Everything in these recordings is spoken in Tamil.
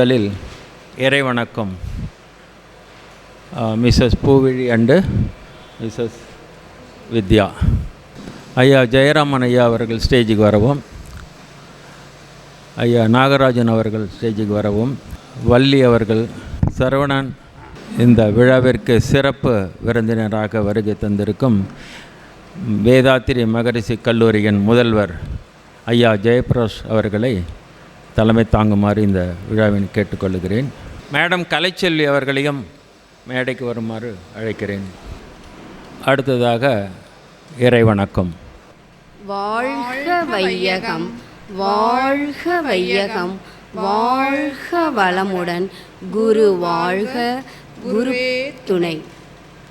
முதலில் இறைவணக்கம். Mrs Poovizhi and Mrs Vidya. ஐயா ஜெயராமன் ஐயா அவர்கள் ஸ்டேஜுக்கு வரவும் ஐயா நாகராஜன் அவர்கள் ஸ்டேஜுக்கு வரவும் வள்ளி அவர்கள் சரவணன் இந்த விழாவிற்கு சிறப்பு விருந்தினராக வருகை தந்திருக்கும் வேதாத்திரி மகரிஷி கல்லூரியின் முதல்வர் ஐயா ஜெயபிரகாஷ் அவர்களை தலைமை தாங்குமாறு இந்த விழாவின் கேட்டுக்கொள்கிறேன் மேடம் கலைச்செல்வி அவர்களையும் மேடைக்கு வருமாறு அழைக்கிறேன். அடுத்ததாக இறைவணக்கம். வாழ்க வையகம் வாழ்க வையகம் வாழ்க வளமுடன். குரு வாழ்க குரு துணை.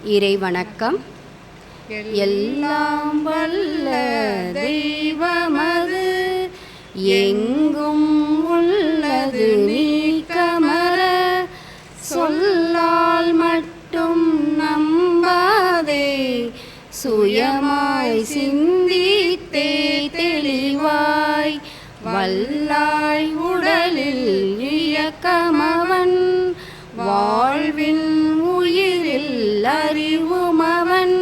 இறை வணக்கம் எல்லாம் வல்ல தெய்வமது எங்கும் நீக்கமர சொல்லால் மட்டும் நம்பாதே. சுயமாய் சிந்தித்தே தெளிவாய் வல்லாய் உடலில் இயக்கமவன். வாழ்வின் உயிரில் அறிவுமவன்.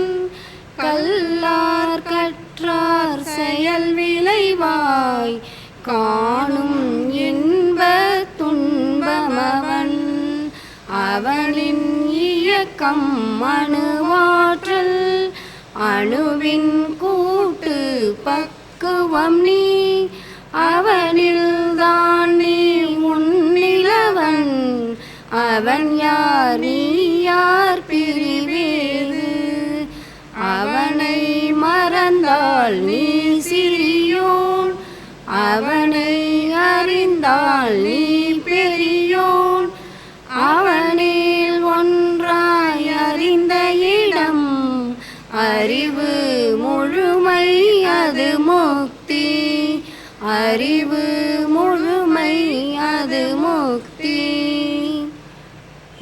கல்லார் கற்றார் செயல் விளைவாய் காணும் அவனின் இயக்கம் அணுவாற்றல் அணுவின் கூட்டு பக்குவம் நீ. அவனில்தான் நீ உன்னிலவன் அவன் யார் நீ யார் பிரிவேது. அவனை மறந்தால் நீ சிறியோன் அவனை அறிந்தால் நீ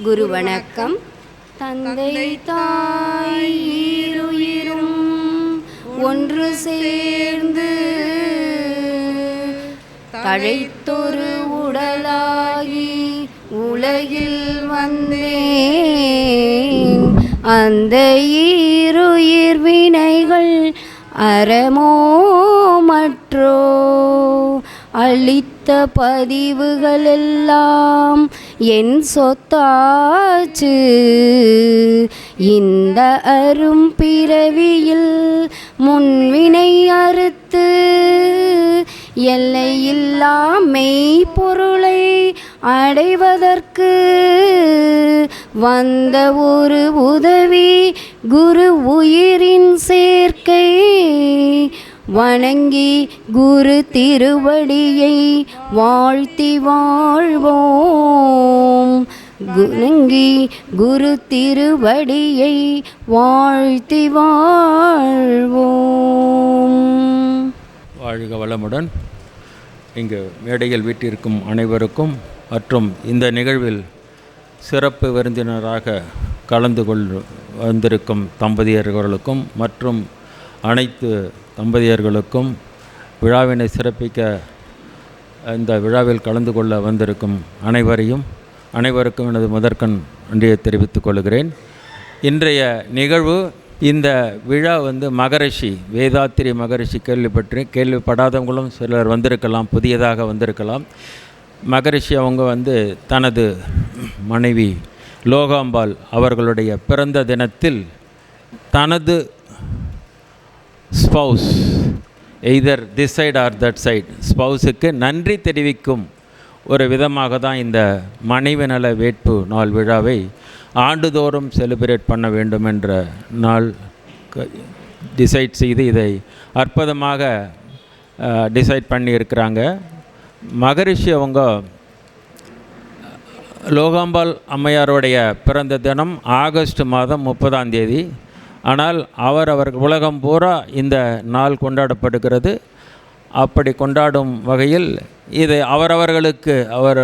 குரு வணக்கம் தந்தை தாய் ஒன்று சேர்ந்து தழைத்தொரு உடலாகி உலகில் வந்தேன். அந்த ஈருயிர் வினைகள் அறமோ மற்றோ அளித்த பதிவுகளெல்லாம் என் சொத்தாச்சு. இந்த அரும் பிறவியில் முன்வினை அறுத்து எல்லையில்லா மெய்ப்பொருளை அடைவதற்கு வந்த ஒரு உதவி குரு உயிரின் சேர்க்கை. வணங்கி குரு திருவடியை வாழ்த்தி வாழ்வோம். குணங்கி குரு திருவடியை வாழ்த்தி வாழ்வோம். வாழ்க வளமுடன். இங்கு மேடையில் வீட்டிற்கும் அனைவருக்கும் மற்றும் இந்த நிகழ்வில் சிறப்பு விருந்தினராக கலந்து கொள் வந்திருக்கும் தம்பதியர்களுக்கும் மற்றும் அனைத்து தம்பதியர்களுக்கும் விழாவினை சிறப்பிக்க இந்த விழாவில் கலந்து கொள்ள வந்திருக்கும் அனைவரையும் அனைவருக்கும் எனது முதற்கண் நன்றியை தெரிவித்துக் கொள்கிறேன். இன்றைய நிகழ்வு இந்த விழா வந்து மகரிஷி வேதாத்திரி மகரிஷி கேள்விப்பட்டு கேள்விப்படாதவங்களும் சிலர் வந்திருக்கலாம் புதியதாக வந்திருக்கலாம். மகரிஷி அவங்க வந்து தனது மனைவி லோகாம்பாள் அவர்களுடைய பிறந்த தினத்தில் தனது spouse either this side or that side ஸ்பவுஸுக்கு நன்றி தெரிவிக்கும் ஒரு விதமாக தான் இந்த மனைவி நல வேட்பு நாள் விழாவை ஆண்டுதோறும் செலிப்ரேட் பண்ண வேண்டும் என்ற நாள் டிசைட் செய்து இதை அற்புதமாக டிசைட் பண்ணியிருக்கிறாங்க. மகரிஷி அவங்க லோகாம்பாள் அம்மையாருடைய பிறந்த தினம் ஆகஸ்ட் மாதம் முப்பதாம் தேதி ஆனால் அவர் அவர் உலகம் பூரா இந்த நாள் கொண்டாடப்படுகிறது. அப்படி கொண்டாடும் வகையில் இதை அவரவர்களுக்கு அவர்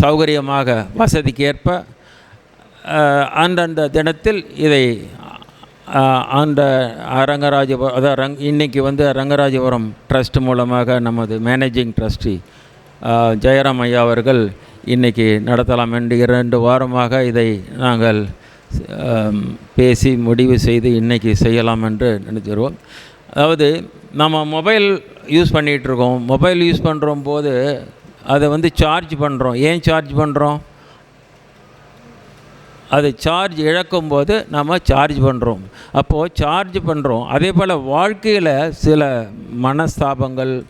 சௌகரியமாக வசதிக்கு ஏற்ப அந்தந்த தினத்தில் இதை அந்த ரங்கராஜபுரம் அதாவது ரங் இன்றைக்கி வந்து ரங்கராஜபுரம் ட்ரஸ்ட் மூலமாக நமது மேனேஜிங் ட்ரஸ்டி ஜெயராம் ஐயா அவர்கள் இன்னைக்கு நடத்தலாம் என்று இரண்டு வாரமாக இதை நாங்கள் பேசி முடிவு செய்து இன்றைக்கி செய்யலாம் என்று நினைச்சிருவோம். அதாவது நம்ம மொபைல் யூஸ் பண்ணிகிட்ருக்கோம் மொபைல் யூஸ் பண்ணுற போது அதை வந்து சார்ஜ் பண்ணுறோம் ஏன் சார்ஜ் பண்ணுறோம் அது சார்ஜ் இழக்கும்போது நம்ம சார்ஜ் பண்ணுறோம் அப்போது சார்ஜ் பண்ணுறோம் அதே போல் வாழ்க்கையில் சில மனஸ்தாபங்கள்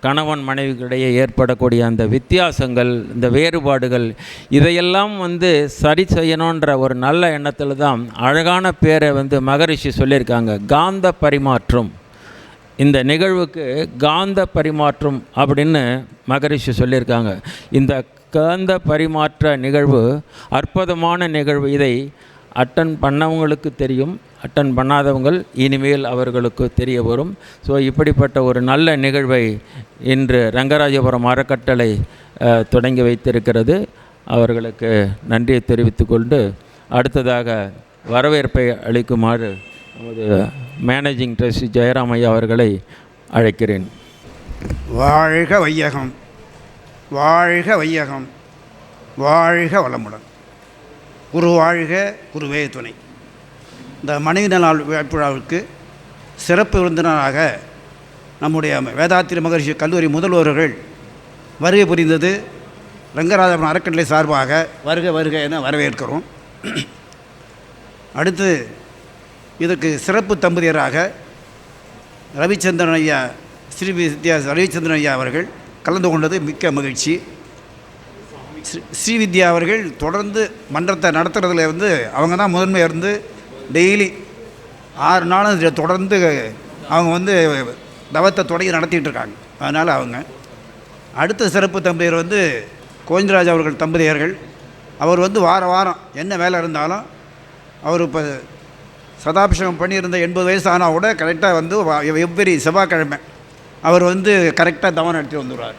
கணவன் மனைவிக்கிடையே ஏற்படக்கூடிய அந்த வித்தியாசங்கள் இந்த வேறுபாடுகள் இதையெல்லாம் வந்து சரி செய்யணுன்ற ஒரு நல்ல எண்ணத்தில் தான் அழகான பேரை வந்து மகரிஷி சொல்லியிருக்காங்க. காந்த பரிமாற்றம். இந்த நிகழ்வுக்கு காந்த பரிமாற்றம் அப்படின்னு மகரிஷி சொல்லியிருக்காங்க. இந்த காந்த பரிமாற்ற நிகழ்வு அற்புதமான நிகழ்வு. இதை அட்டன் பண்ணவங்களுக்கு தெரியும் அட்டன் பண்ணாதவங்கள் இனிமேல் அவர்களுக்கு தெரிய வரும். ஸோ இப்படிப்பட்ட ஒரு நல்ல நிகழ்வை இன்று ரங்கராஜபுரம் அறக்கட்டளை தொடங்கி வைத்திருக்கிறது. அவர்களுக்கு நன்றியை தெரிவித்துக்கொண்டு அடுத்ததாக வரவேற்பை அளிக்குமாறு நமது மேனேஜிங் ட்ரஸ்டி ஜெயராமையா அவர்களை அழைக்கிறேன். வாழ்க வையகம் வாழ்க வையகம் வாழ்க வளமுடன். குரு வாழ்க குருவே துணை இந்த மனைவி நலால் விழாவிற்கு சிறப்பு விருந்தினராக நம்முடைய வேதாத்திரி மகர்ஷி கல்லூரி முதல்வர்கள் வருகை புரிந்தது ரங்கராஜபுரம் அறக்கட்டளை சார்பாக வருக வருக என வரவேற்கிறோம் அடுத்து இதற்கு சிறப்பு தம்பதியராக ரவிச்சந்திரன் ஐயா ஸ்ரீ வித்யா ரவிச்சந்திரன் ஐயா அவர்கள் கலந்து கொண்டது மிக்க மகிழ்ச்சி ஸ்ரீ- வித்யா அவர்கள் தொடர்ந்து மன்றத்தை நடத்துகிறதுல வந்து அவங்க தான் முதன்மையாக இருந்து டெய்லி ஆறு நாளும் தொடர்ந்து அவங்க வந்து தவத்தை தொடங்கி நடத்திட்டு இருக்காங்க. அதனால் அவங்க. அடுத்த சிறப்பு தம்பதியர் வந்து கோவிந்தராஜ் அவர்கள் தம்பதியர்கள். அவர் வந்து வார வாரம் என்ன வேலை இருந்தாலும் அவர் இப்போ சதாபிஷேகம் பண்ணியிருந்த எண்பது வயசு ஆனால் கூட கரெக்டாக வந்து எவ்வரி செவ்வாய்க்கிழமை அவர் வந்து கரெக்டாக தவம் நடத்தி வந்துடுவார்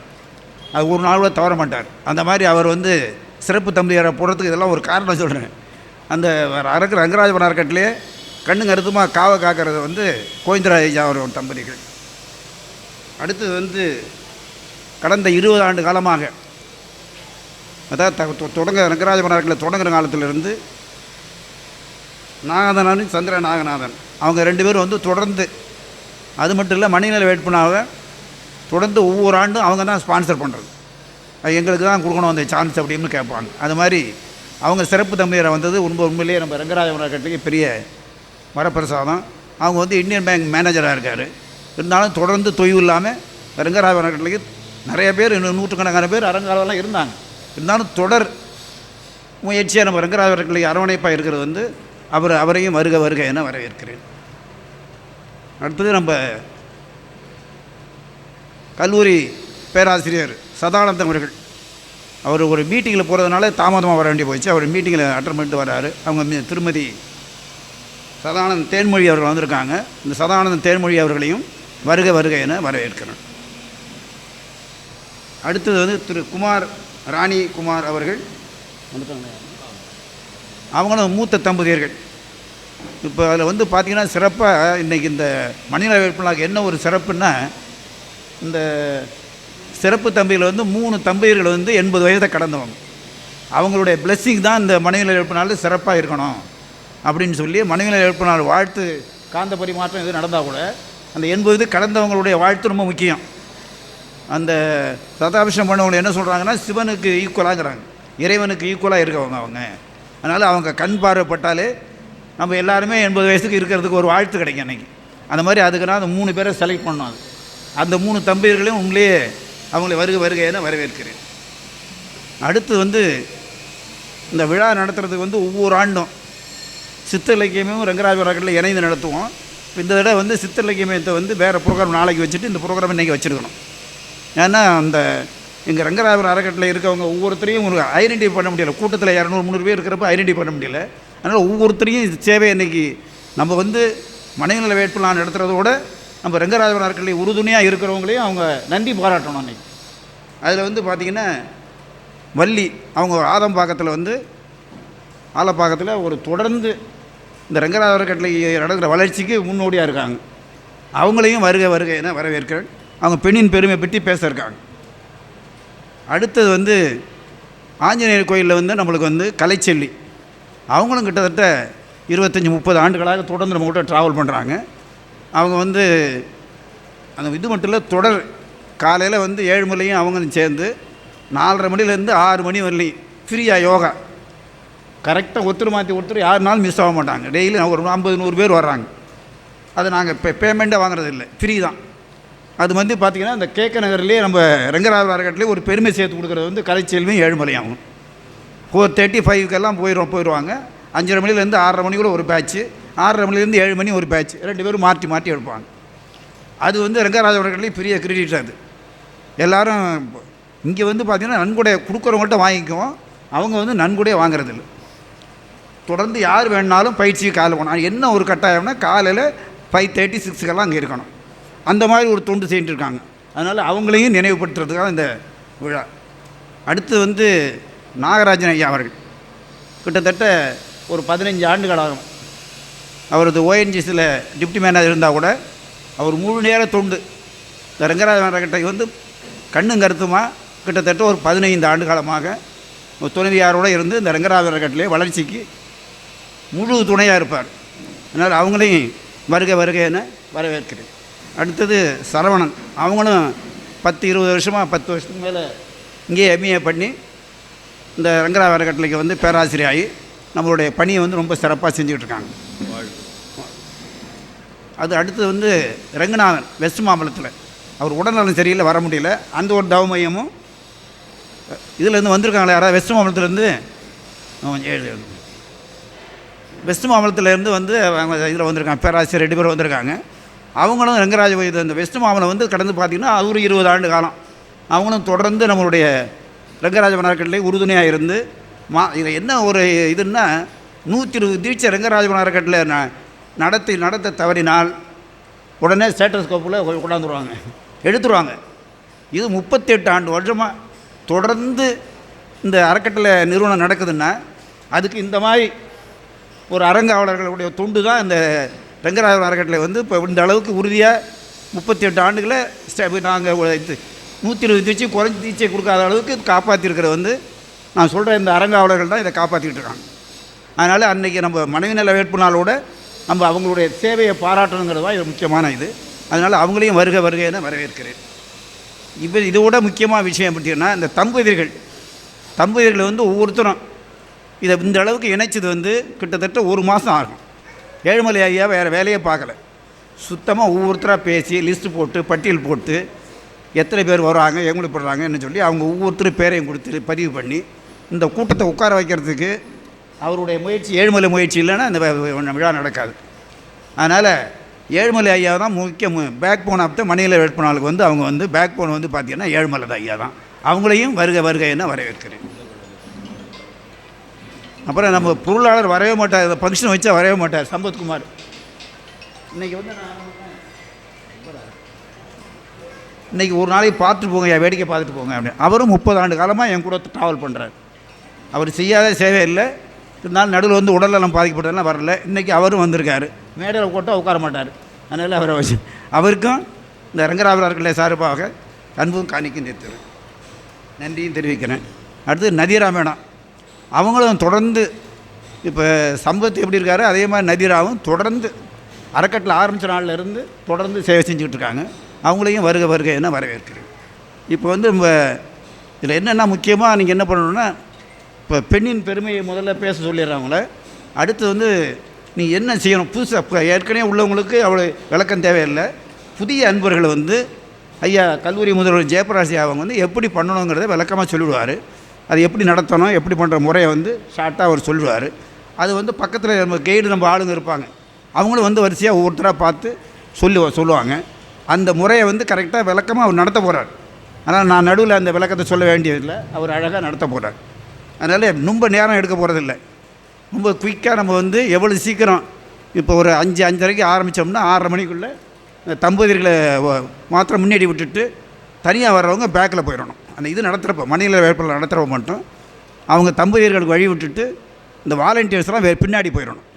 அது ஒரு நாள் கூட தவற மாட்டார். அந்த மாதிரி அவர் வந்து சிறப்பு தம்பியரை போடுறதுக்கு இதெல்லாம் ஒரு காரணம் சொல்கிறேன் அந்த அரக்கு ரங்கராஜ அறக்கட்டிலே கண்ணு கருத்துமாக காவை காக்கிறது வந்து கோவிந்தராஜா அவர் தம்பதிகள். அடுத்தது வந்து கடந்த இருபது ஆண்டு காலமாக அதாவது தொ- தொடங்க ரங்கராஜ அறக்கட்டில் தொடங்குற காலத்திலிருந்து நாகநாதனும் சந்திர நாகநாதன் அவங்க ரெண்டு பேரும் வந்து தொடர்ந்து அது மட்டும் இல்லை மணிநிலை வேட்புனாக தொடர்ந்து ஒவ்வொரு ஆண்டும் அவங்க தான் ஸ்பான்சர் பண்ணுறது அது எங்களுக்கு தான் கொடுக்கணும் அந்த சான்ஸ் அப்படின்னு கேட்பாங்க. அது மாதிரி அவங்க சிறப்பு தம்பியர் வந்தது உண்மை உண்மையிலேயே நம்ம ரங்கராஜபுரம் அறக்கட்டளைக்கு பெரிய வரப்பிரசாதம். அவங்க வந்து இந்தியன் பேங்க் மேனேஜராக இருக்கார். இருந்தாலும் தொடர்ந்து தொய்வு இல்லாமல் ரங்கராஜபுரம் அறக்கட்டளைக்கு நிறைய பேர் இன்னும் நூற்றுக்கணக்கான பேர் அரங்காலெல்லாம் இருந்தாங்க. இருந்தாலும் தொடர் முயற்சியாக நம்ம ரங்கராஜ அறக்கட்டளை அரவணைப்பாக இருக்கிறது வந்து அவர் அவரையும் வருக வருக என வரவேற்கிறேன். அடுத்தது நம்ம கல்லூரி பேராசிரியர் சதானந்தம் அவர்கள். அவர் ஒரு மீட்டிங்கில் போகிறதுனால தாமதமாக வர வேண்டி போச்சு அவர் மீட்டிங்கில் அட்டன் பண்ணிட்டு வராரு. அவங்க திருமதி சதானந்த் தேன்மொழி அவர்கள் வந்திருக்காங்க. இந்த சதானந்தன் தேன்மொழி அவர்களையும் வருக வருக என வரவேற்கிறேன் அடுத்தது வந்து திரு குமார் ராணி குமார் அவர்கள். அவங்களும் மூத்த தம்பதியர்கள். இப்போ அதில் வந்து பார்த்திங்கன்னா சிறப்பாக இன்றைக்கி இந்த மனித வேட்பாளருக்கு என்ன ஒரு சிறப்புன்னா இந்த சிறப்பு தம்பியில் வந்து மூணு தம்பியர்கள் வந்து எண்பது வயதை கடந்தவங்க. அவங்களுடைய blessing தான் இந்த மனைவியில் எழுப்பினாலும் சிறப்பாக இருக்கணும் அப்படின்னு சொல்லி மனைவியில் எழுப்பினால் வாழ்த்து காந்த பரிமாற்றம் எது நடந்தால் கூட அந்த எண்பது இது கடந்தவங்களுடைய வாழ்த்து ரொம்ப முக்கியம். அந்த சதாபிஷம் பண்ணவங்க என்ன சொல்கிறாங்கன்னா சிவனுக்கு ஈக்குவலாகிறாங்க இறைவனுக்கு ஈக்குவலாக இருக்கவங்க அவங்க. அதனால் அவங்க கண் பார்வைப்பட்டாலே நம்ம எல்லாருமே எண்பது வயசுக்கு இருக்கிறதுக்கு ஒரு வாழ்த்து கிடைக்கும் அன்றைக்கி அந்த மாதிரி அதுக்குன்னா அந்த மூணு பேரை செலக்ட் பண்ணோம் அது. அந்த மூணு தம்பியர்களையும் உங்களே அவங்களை வருக வருக என வரவேற்கிறேன். அடுத்து வந்து இந்த விழா நடத்துறதுக்கு வந்து ஒவ்வொரு ஆண்டும் சித்த இலக்கியமும் ரங்கராஜ வழக்கில் இணைந்து நடத்துவோம். இந்த தடவை வந்து சித்த இலக்கியமயத்தை வந்து வேறு ப்ரோக்ராம் நாளைக்கு வச்சுட்டு இந்த ப்ரோக்ராம் இன்றைக்கி வச்சுருக்கணும். ஏன்னா அந்த எங்கள் ரங்கராஜர் அறக்கட்டளை இருக்கவங்க ஒவ்வொருத்தரையும் ஒரு ஐடென்டிஃபை பண்ண முடியல. கூட்டத்தில் இரநூறு முந்நூறு பேர் இருக்கிறப்ப ஐடென்டிஃபை பண்ண முடியல. அதனால் ஒவ்வொருத்தரையும் சேவை இன்றைக்கி நம்ம வந்து மனைநல வேட்புலாம் நடத்துகிறதோட நம்ம ரங்கராஜபுரம் அறக்கட்டளை உறுதுணையாக இருக்கிறவங்களையும் அவங்க நன்றி பாராட்டணும் அன்னைக்கு. அதில் வந்து பார்த்திங்கன்னா வள்ளி அவங்க ஆதம்பாக்கத்தில் வந்து ஆலப்பாக்கத்தில் ஒரு தொடர்ந்து இந்த ரங்கராஜ அறக்கட்டளை நடக்கிற வளர்ச்சிக்கு முன்னோடியாக இருக்காங்க. அவங்களையும் வருக வருக என வரவேற்கிறேன். அவங்க பெண்ணின் பெருமை பற்றி பேச இருக்காங்க. அடுத்தது வந்து ஆஞ்சநேயர் கோயிலில் வந்து நம்மளுக்கு வந்து கலைச்செல்லி. அவங்களும் கிட்டத்தட்ட இருபத்தஞ்சி முப்பது ஆண்டுகளாக தொடர்ந்து நம்ம கூட ட்ராவல் பண்ணுறாங்க அவங்க வந்து அந்த இது மட்டும் இல்லை தொடர் காலையில் வந்து ஏழு மணிலையும் அவங்களும் சேர்ந்து நாலரை மணிலேருந்து ஆறு மணி வரலையும் ஃப்ரீயாக யோகா. கரெக்டாக ஒருத்தர் மாற்றி ஒருத்தர் யாருனாலும் மிஸ் ஆக மாட்டாங்க. டெய்லி ஒரு ஐம்பது நூறு பேர் வர்றாங்க. அது நாங்கள் இப்போ பேமெண்ட்டாக வாங்குறது இல்லை. ஃப்ரீ தான். அது வந்து பார்த்திங்கன்னா இந்த கேக்க நகர்லேயே நம்ம ரங்கராஜ அரக்கட்டிலே ஒரு பெருமை சேர்த்து கொடுக்குறது வந்து கலைச்செல்வியும் ஏழுமலையாகும் ஃபோர் தேர்ட்டி ஃபைவ்க்கெல்லாம் போயிடும் போயிடுவாங்க. அஞ்சரை மணிலேருந்து ஆறரை மணி கூட ஒரு பேட்ச்சு ஆறரை மணிலேருந்து ஏழு மணி ஒரு பேட்ச். ரெண்டு பேரும் மாற்றி மாற்றி எடுப்பாங்க. அது வந்து ரங்கராஜ அவர்களையும் பெரிய கிரெடிட் அது. எல்லாரும் இங்கே வந்து பார்த்திங்கன்னா நன்கொடை கொடுக்குறவங்கள்ட்ட வாங்கிக்குவோம். அவங்க வந்து நன்கொடையை வாங்குறதில்ல. தொடர்ந்து யார் வேணாலும் பயிற்சி காலை போகணும். என்ன ஒரு கட்டாயம்னா காலையில் ஃபைவ் தேர்ட்டி சிக்ஸுக்கெல்லாம் அங்கே இருக்கணும். அந்த மாதிரி ஒரு தொண்டு செஞ்சுருக்காங்க இருக்காங்க. அதனால் அவங்களையும் நினைவுபடுத்துறதுக்காக இந்த விழா. அடுத்து வந்து நாகராஜன் ஐயா அவர்கள். கிட்டத்தட்ட ஒரு பதினஞ்சு ஆண்டுகளாகும் அவரது ஓஎன்ஜிஸில் டிப்டி மேனேஜர் இருந்தால் கூட அவர் முழு நேர தொண்டு. இந்த ரங்கராஜன் கிட்ட வந்து கண்ணும் கருத்துமாக கிட்டத்தட்ட ஒரு பதினைந்து ஆண்டு காலமாக ஒரு துணைவியாரோடு இருந்து இந்த ரங்கராஜன் கட்டிலே வளர்ச்சிக்கு முழு துணையாக இருப்பார். அதனால் அவங்களையும் வருக வருக என வரவேற்கிறேன். அடுத்தது சரவணன். அவங்களும் பத்து இருபது வருஷமாக பத்து வருஷத்துக்கு மேலே இங்கேயே எம்ஏ பண்ணி இந்த ரங்கராஜ அறக்கட்டளைக்கு வந்து பேராசிரியர் ஆகி நம்மளுடைய பணியை வந்து ரொம்ப சிறப்பாக செஞ்சுக்கிட்டு இருக்காங்க. அது அடுத்து வந்து ரங்கநாதன் வெஸ்ட் மாம்பலத்தில். அவர் உடல்நலம் சரியில்லை வர முடியல. அந்த ஒரு தவ மையமும் இதுலேருந்து வந்திருக்காங்களே யாராவது? வெஸ்ட் மாம்பலத்துலேருந்து ஏழு வெஸ்ட் மாம்பலத்துலேருந்து வந்து அவங்க இதில் வந்திருக்காங்க பேராசிரியர் ரெண்டு பேர் வந்திருக்காங்க. அவங்களும் ரங்கராஜ இது அந்த வெஸ்ட் மாம்பலம் வந்து கடந்து பார்த்திங்கன்னா அது ஒரு இருபது ஆண்டு காலம். அவங்களும் தொடர்ந்து நம்மளுடைய ரங்கராஜ மன்னார்கட்டிலே உறுதுணையாக இருந்து மா இதில் என்ன ஒரு இதுன்னா நூற்றி இருபது தீட்சை ரங்கராஜ மன்னார்கட்டில் ந நடத்தி நடத்த தவறினால் உடனே ஸ்டேட்டஸ்கோப்பில் கொண்டாந்துருவாங்க எடுத்துருவாங்க. இது முப்பத்தெட்டு ஆண்டு வருஷமாக தொடர்ந்து இந்த அறக்கட்டளை நிறுவனம் நடக்குதுன்னா அதுக்கு இந்த மாதிரி ஒரு அரங்காவலர்களுடைய தொண்டு தான் இந்த ரங்கராஜ அறக்கட்டளை வந்து இப்போ இந்த அளவுக்கு உறுதியாக முப்பத்தி எட்டு ஆண்டுகளை ஸ்டே நாங்கள் இது நூற்றி இருபது தீட்சை குறைஞ்சி தீச்சை கொடுக்காத அளவுக்கு காப்பாற்றிருக்கிறது வந்து நான் சொல்கிற இந்த அரங்காவலர்கள் தான் இதை காப்பாற்றிக்கிட்டு இருக்காங்க. அதனால் அன்றைக்கி நம்ம மனைவி நல வேட்பு நாளோட நம்ம அவங்களுடைய சேவையை பாராட்டணுங்கிறது தான் இது முக்கியமான இது. அதனால் அவங்களையும் வருக வருக என வரவேற்கிறேன். இப்போ இதோட முக்கியமான விஷயம் பார்த்தீங்கன்னா இந்த தம்பதியர்கள் தம்பதியர்கள் வந்து ஒவ்வொருத்தரும் இதை இந்த அளவுக்கு இணைச்சது வந்து கிட்டத்தட்ட ஒரு மாதம் ஆகும். ஏழுமலை ஐயா வேறு வேலையே பார்க்கல. சுத்தமாக ஒவ்வொருத்தராக பேசி லிஸ்ட்டு போட்டு பட்டியல் போட்டு எத்தனை பேர் வராங்க எங்களுக்கு போடுறாங்கன்னு சொல்லி அவங்க ஒவ்வொருத்தரும் பேரையும் கொடுத்து பதிவு பண்ணி இந்த கூட்டத்தை உட்கார வைக்கிறதுக்கு அவருடைய முயற்சி ஏழுமலை முயற்சி இல்லைன்னா இந்த விழா நடக்காது. அதனால் ஏழுமலை ஐயா தான் முக்கிய பேக் போன் ஆஃப் த மணியில் வேட்பாளர்களுக்கு வந்து அவங்க வந்து பேக் போன் வந்து பார்த்தீங்கன்னா ஏழுமலை ஐயா தான். அவங்களையும் வருக வருக என்ன வரவேற்கிறேன். அப்புறம் நம்ம பொருளாளர் வரவே மாட்டார் இந்த ஃபங்க்ஷன் வச்சா வரவே மாட்டார் சம்பத்குமார் இன்றைக்கி வந்து நான் இன்னைக்கு ஒரு நாளைக்கு பார்த்துட்டு போங்க என் வேடிக்கை பார்த்துட்டு போங்க அப்படின்னு. அவரும் முப்பது ஆண்டு காலமாக என் கூட ட்ராவல் பண்ணுறார் அவர் செய்யாத சேவை இல்லை. இருந்தாலும் நடுவில் வந்து உடல்நலம் பாதிக்கப்பட்டதெல்லாம் வரல. இன்றைக்கி அவரும் வந்திருக்காரு. மேடையில் போட்டால் உட்கார மாட்டார். அதனால் அவரை வச்சு அவருக்கும் இந்த ரங்கராவலர்களே சார்பாக அன்பும் காணிக்கும் தெரிவிக்கிறேன். நன்றியும் தெரிவிக்கிறேன். அடுத்து நதிராமேடம் அவங்களும் தொடர்ந்து இப்போ சம்பத்து எப்படி இருக்காரோ அதே மாதிரி நதிராவும் தொடர்ந்து அறக்கட்டில் ஆரம்பித்த நாள்லேருந்து தொடர்ந்து சேவை செஞ்சுக்கிட்டு இருக்காங்க. அவங்களையும் வருக வருக என்ன வரவேற்கிறேன். இப்போ வந்து நம்ம இதில் என்னென்ன முக்கியமாக நீங்கள் என்ன பண்ணணும்னா இப்போ பெண்ணின் பெருமையை முதல்ல பேச சொல்லிடுறாங்கள அடுத்து வந்து நீ என்ன செய்யணும்? புதுசாக இப்போ ஏற்கனவே உள்ளவங்களுக்கு அவ்வளோ விளக்கம் தேவையில்லை. புதிய அன்பர்களை வந்து ஐயா கல்லூரி முதல்வர் ஜெயபிரகாஷ் அவங்க வந்து எப்படி பண்ணணுங்கிறத விளக்கமாக சொல்லிவிடுவார் அது எப்படி நடத்தணும் எப்படி பண்ணுற முறையை வந்து ஷார்ட்டாக அவர் சொல்லிடுவார். அது வந்து பக்கத்தில் நம்ம கைடு நம்ம ஆளுங்க இருப்பாங்க. அவங்களும் வந்து வரிசையாக ஒவ்வொருத்தராக பார்த்து சொல்லி சொல்லுவாங்க. அந்த முறையை வந்து கரெக்டாக விளக்கமாக அவர் நடத்த போகிறார் ஆனால் நான் நடுவில் அந்த விளக்கத்தை சொல்ல வேண்டியதில்லை. அவர் அழகாக நடத்த போகிறார் அதனால் ரொம்ப நேரம் எடுக்க போகிறதில்ல ரொம்ப குயிக்காக நம்ம வந்து எவ்வளோ சீக்கிரம் இப்போ ஒரு அஞ்சு அஞ்சரைக்கு ஆரம்பித்தோம்னா ஆறரை மணிக்குள்ளே தம்பதியர்களை மாத்திரம் முன்னாடி விட்டுட்டு தனியாக வர்றவங்க பேக்கில் போயிடணும். அந்த இது நடத்துகிறப்ப மணியில் வேட்பாளர் நடத்துகிறப்ப மட்டும் அவங்க தம்பதியர்களுக்கு வழி விட்டுட்டு இந்த வாலண்டியர்ஸ்லாம் வே பின்னாடி போயிடணும்.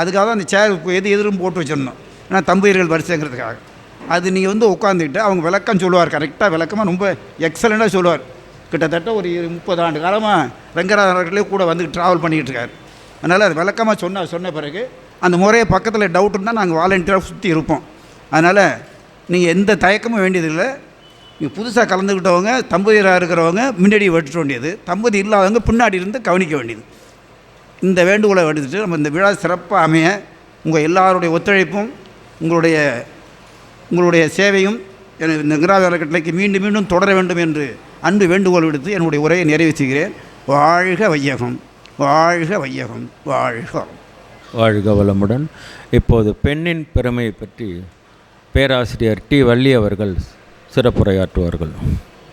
அதுக்காக தான் அந்த சேர் எது எதிரும் போட்டு வச்சிடணும். ஏன்னா தம்பதியர்கள் வரிசைங்கிறதுக்காக. அது நீங்கள் வந்து உட்காந்துக்கிட்டு அவங்க விளக்கம் சொல்லுவார் கரெக்டாக விளக்கமாக ரொம்ப எக்ஸலண்ட்டாக சொல்லுவார். கிட்டத்தட்ட ஒரு இரு- முப்பது ஆண்டு காலமாக ரங்கராஜர்களே கூட வந்து ட்ராவல் பண்ணிக்கிட்டு இருக்காரு அதனால் அது விளக்கமாக சொன்ன சொன்ன பிறகு அந்த முறையை பக்கத்தில் டவுட் இருந்தால் நாங்கள் வாலண்டியராக சுற்றி இருப்போம். அதனால் நீங்கள் எந்த தயக்கமும் வேண்டியதில்லை நீங்கள் புதுசாக கலந்துக்கிட்டவங்க தம்பதியராக இருக்கிறவங்க முன்னாடி வெட்ட வேண்டியது தம்பதி இல்லாதவங்க பின்னாடி இருந்து கவனிக்க வேண்டியது. இந்த வேண்டுகோளை எடுத்துட்டு நம்ம இந்த விழா சிறப்பாக அமைய உங்கள் எல்லாருடைய ஒத்துழைப்பும் உங்களுடைய உங்களுடைய சேவையும் எனது இந்த அறக்கட்டளைக்கு மீண்டும் மீண்டும் தொடர வேண்டும் என்று அன்பு வேண்டுகோள் விடுத்து என்னுடைய உரையை நிறைவு செய்கிறேன். வாழ்க வையகம். வாழ்க வையகம். வாழ்க வாழ்க வளமுடன். இப்போது பெண்ணின் பெருமையை பற்றி பேராசிரியர் டி வள்ளி அவர்கள் சிறப்புரையாற்றுவார்கள்.